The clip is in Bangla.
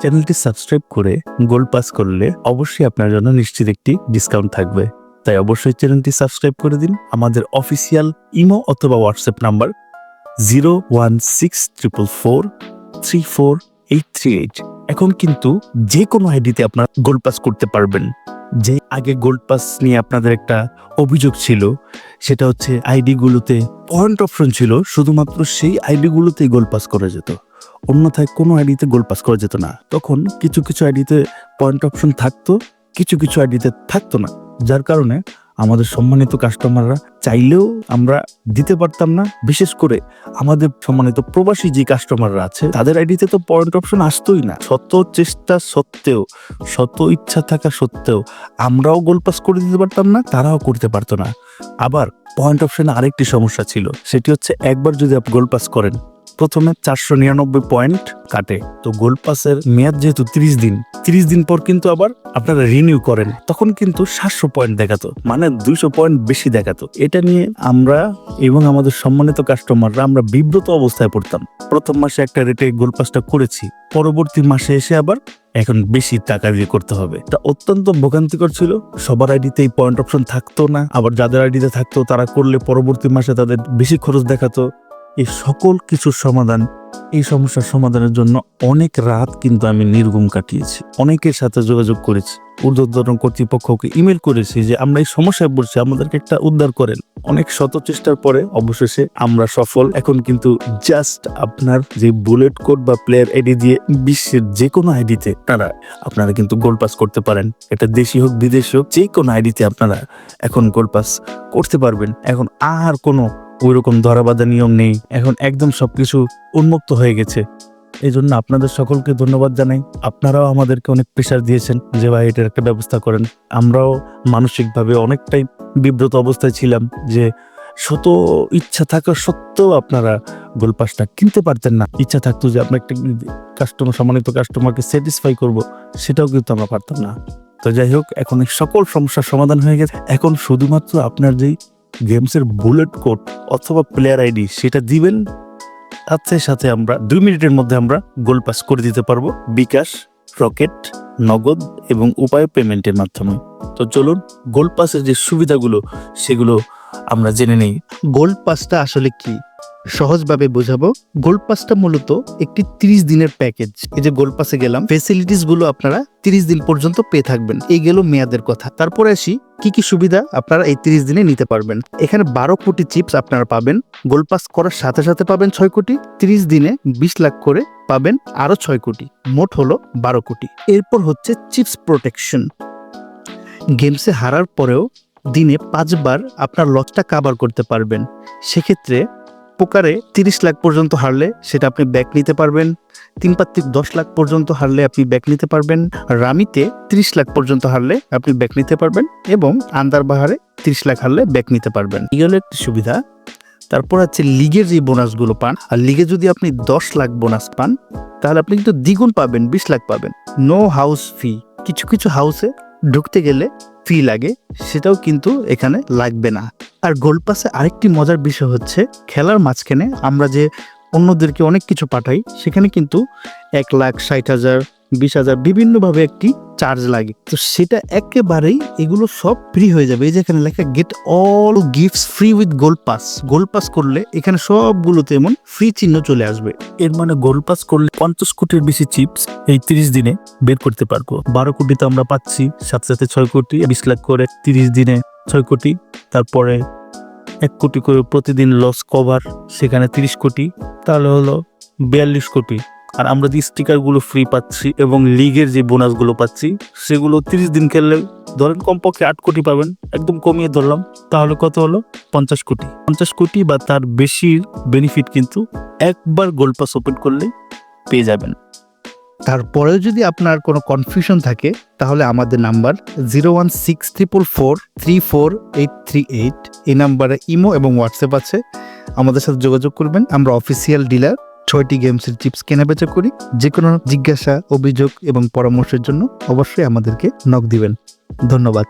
চ্যানেলটি সাবস্ক্রাইব করে গোল পাস করলে অবশ্যই আপনার জন্য নিশ্চিত একটি ডিসকাউন্ট থাকবে। তাই অবশ্যই চ্যানেলটি সাবস্ক্রাইব করে দিন। আমাদের অফিসিয়াল ইমো অথবা হোয়াটসঅ্যাপ নাম্বার জিরো এখন কিন্তু যে কোনো আইডিতে আপনার গোল পাস করতে পারবেন। যে আগে গোল্ড পাস নিয়ে আপনাদের একটা অভিযোগ ছিল, সেটা হচ্ছে আইডিগুলোতে পয়েন্ট অপশন ছিল, শুধুমাত্র সেই আইডিগুলোতেই গোল পাস করা যেত। অন্যথায় কোনো আইডিতে গোল পাস করা যেত না। তখন কিছু কিছু আইডিতে পয়েন্ট অপশন থাকতো, কিছু কিছু আইডিতে থাকতো না। যার কারণে আমাদের সম্মানিত কাস্টমাররা চাইলেও আমরা দিতে পারতাম না। বিশেষ করে আমাদের সম্মানিত প্রবাসী যে কাস্টমাররা আছে, তাদের আইডিতে তো পয়েন্ট অপশন আসতোই না। শত চেষ্টা সত্ত্বেও, শত ইচ্ছা থাকা সত্ত্বেও আমরাও গোল পাস করে দিতে পারতাম না, তারাও করতে পারতো না। আবার পয়েন্ট অপশনে আরেকটি সমস্যা ছিল, সেটি হচ্ছে একবার যদি আপনি গোল পাস করেন প্রথমে চারশো নিরানব্বই পয়েন্ট কাটে। তো গোল পাসের মেয়াদ যেহেতু তিরিশ দিন তিরিশ দিন পর কিন্তু আবার আপনারা রিনিউ করেন। তখন কিন্তু সাতশো পয়েন্ট দেখাতো মানে দুইশো পয়েন্ট বেশি দেখাতো। এটা নিয়ে আমরা এবং আমাদের সম্মানিত কাস্টমাররা আমরা বিব্রত অবস্থায় পড়তাম। প্রথম মাসে একটা রেটে গোল পাসটা করেছি, পরবর্তী মাসে এসে আবার এখন বেশি টাকা দিয়ে করতে হবে। তা অত্যন্ত ভোগান্তিকর ছিল, সবার আইডিতে এই পয়েন্ট অপশন থাকতো না, আবার যাদের আইডিতে থাকতো তারা করলে পরবর্তী মাসে তাদের বেশি খরচ দেখাতো। এই সকল কিছুর সমাধান, এই সমস্যার সমাধানের জন্য অনেক রাত কিন্তু আমি নির্গুম কাটিয়েছি। অনেকের সাথে যোগাযোগ করেছি। ঊর্ধ্বতন কর্তৃপক্ষকে ইমেল করেছি যে, আমরা এই সমস্যায় পড়ছি, আমাদেরকে একটা উদ্ধার করেন। অনেক শত চেষ্টার পরে অবশেষে আমরা সফল। এখন কিন্তু জাস্ট আপনার যে বুলেট কোড বা প্লেয়ার আইডি দিয়ে বিশ্বের যে কোনো আইডিতে আপনারা আপনারা কিন্তু গোল পাস করতে পারেন। এটা দেশি হোক, বিদেশি হোক যে কোনো আইডিতে আপনারা এখন গোল পাস করতে পারবেন। এখন আর কোনো ওই রকম ধরাবাধা নিয়ম নেই। এখন একদম সব কিছু উন্মুক্ত হয়ে গেছে। এই জন্য আপনাদের সকলকে ধন্যবাদ জানাই। আপনারাও আমাদেরকে অনেক প্রেশার দিয়েছেন যে, ভাই, এটার একটা ব্যবস্থা করেন। আমরাও মানসিকভাবে অনেকটাই বিব্রত অবস্থায় ছিলাম যে, শত ইচ্ছা থাকা সত্ত্বেও আপনারা গোলপাসটা কিনতে পারতেন না। ইচ্ছা থাকতো যে আপনার একটা কাস্টমার সম্মানিত কাস্টমারকে স্যাটিসফাই করব। সেটাও কিন্তু আমরা পারতাম না। তো যাই হোক, এখন সকল সমস্যার সমাধান হয়ে গেছে। এখন শুধুমাত্র আপনার যেই গেমসের বুলেট কোড অথবা প্লেয়ার আইডি সেটা দিবেন। সাথে সাথে আমরা দুই মিনিটের মধ্যে আমরা গোল পাস করে দিতে পারব। বিকাশ রকেট নগদ এবং উপায় পেমেন্টের মাধ্যমে। তো চলুন গোল পাসের যে সুবিধাগুলো, সেগুলো আমরা জেনে নেই। গোল পাসটা আসলে কি? সহজভাবে বোঝাবো। গোল্ড পাসটা মূলত একটি 30 দিনের প্যাকেজ। এই যে গোল্ড পাসে গেলাম ফেসিলিটিসগুলো আপনারা 30 দিন পর্যন্ত পেয়ে থাকবেন। এই গেল মেয়াদের কথা। তারপরে আসি, কি কি সুবিধা আপনারা এই 30 দিনে নিতে পারবেন। এখানে বারো কোটি চিপস আপনারা পাবেন। গোল্ড পাস করার সাথে সাথে পাবেন ছয় কোটি। 30 দিনে বিশ লাখ করে পাবেন আরও ছয় কোটি। মোট হলো বারো কোটি। এরপর হচ্ছে চিপস প্রোটেকশন। গেমসে হারার পরেও দিনে পাঁচবার আপনার লসটা কাভার করতে পারবেন। সেক্ষেত্রে পোকারে তিরিশ লাখ পর্যন্ত হারলে সেটা আপনি ব্যাক নিতে পারবেন। তিন পাত্রিক দশ লাখ পর্যন্ত হারলে আপনি ব্যাক নিতে পারবেন। রামিতে তিরিশ লাখ পর্যন্ত হারলে আপনি ব্যাক নিতে পারবেন এবং আন্দার বাহারে তিরিশ লাখ হারলে ব্যাক নিতে পারবেন। একটি সুবিধা। তারপর হচ্ছে লিগের যে বোনাসগুলো পান, আর লিগে যদি আপনি দশ লাখ বোনাস পান, তাহলে আপনি কিন্তু দ্বিগুণ পাবেন, বিশ লাখ পাবেন। No house fee. কিছু কিছু হাউসে ঢুকতে গেলে ফি লাগে, সেটাও কিন্তু এখানে লাগবে না। আর গোল পাসে আরেকটি মজার বিষয় হচ্ছে, খেলার মাঝখানে আমরা যে অন্যদেরকে অনেক কিছু পাঠাই, সেখানে কিন্তু এক লাখ ষাট হাজার, বিশ হাজার বিভিন্নভাবে একটি চার্জ লাগে। তো সেটা একেবারেই এগুলো সব ফ্রি হয়ে যাবে। এই যে এখানে লেখা get all gifts free with gold pass gold pass করলে এখানে সবগুলোতে এমন ফ্রি চিহ্ন চলে আসবে। এর মানে গোল পাস করলে পঞ্চাশ কোটির বেশি চিপস এই তিরিশ দিনে বের করতে পারব। বারো কোটি তো আমরা পাচ্ছি, সাথে সাথে ছয় কোটি, বিশ লাখ করে তিরিশ দিনে ছয় কোটি। তারপরে এক কোটি করে প্রতিদিন লস কভার সেখানে তিরিশ কোটি, তাহলে হলো বিয়াল্লিশ কোটি। আর আমরা যে স্টিকারগুলো ফ্রি পাচ্ছি এবং লিগের যে বোনাসগুলো পাচ্ছি, সেগুলো তিরিশ দিন খেললে ধরেন কমপক্ষে আট কোটি পাবেন, একদম কমিয়ে ধরলাম, তাহলে কত হলো? পঞ্চাশ কোটি। পঞ্চাশ কোটি বা তার বেশির বেনিফিট কিন্তু একবার গোল্ড পাস ওপেন করলে পেয়ে যাবেন। তারপরেও যদি আপনার কোনো কনফিউশন থাকে, তাহলে আমাদের number zero one six triple four three four eight three eight এই নাম্বারে ইমো এবং হোয়াটসঅ্যাপ আছে। আমাদের সাথে যোগাযোগ করবেন। আমরা অফিসিয়াল ডিলার ছয়টি গেমসের চিপস কেনাবেচা করি। যে কোনো জিজ্ঞাসা, অভিযোগ এবং পরামর্শের জন্য অবশ্যই আমাদেরকে নক দিবেন। ধন্যবাদ।